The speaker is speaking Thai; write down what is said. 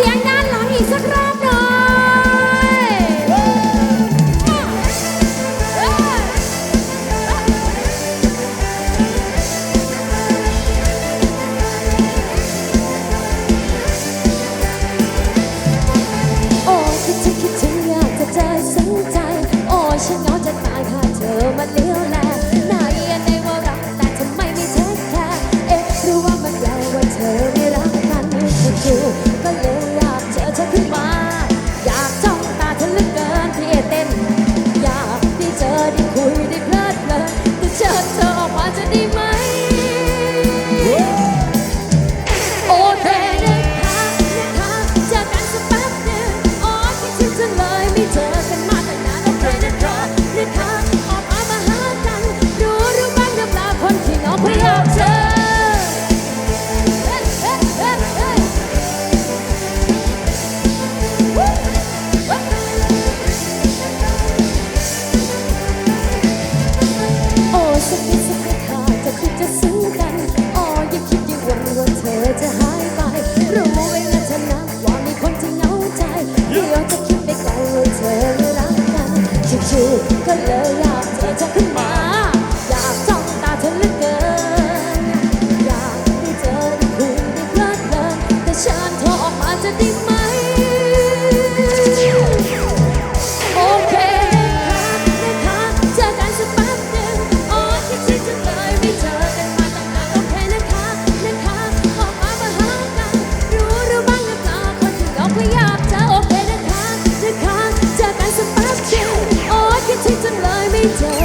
เสียงด้านหลังอีกสักรอบ จะมีสักคาจะคิดจะซึ้งกันอ๋อย่าคิดย่าหวังว่าเธอจะหายไปรู้ไว้นะฉันนะว่ามีคนที่เหงาใจเดี๋จะคิดไปไกลว่าเธอไม่รักกันชิวๆก็เลยอากเธอจะขึ้นมา อยากจ้องตาเธอเกินอยากได้เจอได้คุยได้เพลิดเพลินแต่ฉันเธอออกมาจะได้ไหม every day.